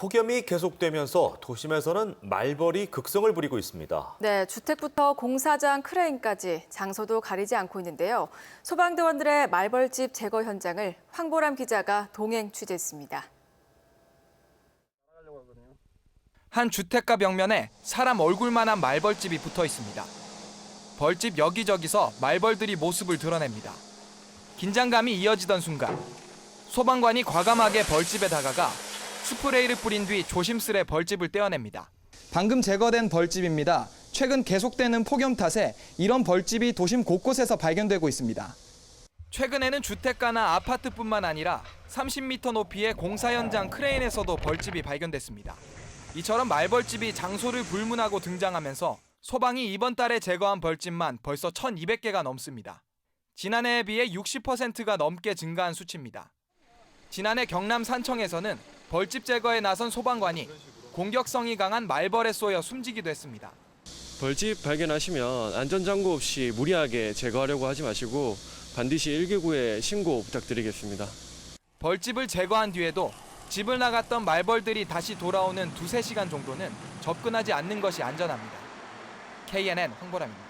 폭염이 계속되면서 도심에서는 말벌이 극성을 부리고 있습니다. 네, 주택부터 공사장 크레인까지 장소도 가리지 않고 있는데요. 소방대원들의 말벌집 제거 현장을 황보람 기자가 동행 취재했습니다. 한 주택가 벽면에 사람 얼굴만한 말벌집이 붙어 있습니다. 벌집 여기저기서 말벌들이 모습을 드러냅니다. 긴장감이 이어지던 순간 소방관이 과감하게 벌집에 다가가 스프레이를 뿌린 뒤 조심스레 벌집을 떼어냅니다. 방금 제거된 벌집입니다. 최근 계속되는 폭염 탓에 이런 벌집이 도심 곳곳에서 발견되고 있습니다. 최근에는 주택가나 아파트뿐만 아니라 30m 높이의 공사 현장 크레인에서도 벌집이 발견됐습니다. 이처럼 말벌집이 장소를 불문하고 등장하면서 소방이 이번 달에 제거한 벌집만 벌써 1,200개가 넘습니다. 지난해에 비해 60%가 넘게 증가한 수치입니다. 지난해 경남 산청에서는 벌집 제거에 나선 소방관이 공격성이 강한 말벌에 쏘여 숨지기도 했습니다. 벌집 발견하시면 안전장구 없이 무리하게 제거하려고 하지 마시고 반드시 119에 신고 부탁드리겠습니다. 벌집을 제거한 뒤에도 집을 나갔던 말벌들이 다시 돌아오는 두세 시간 정도는 접근하지 않는 것이 안전합니다. KNN 황보람입니다.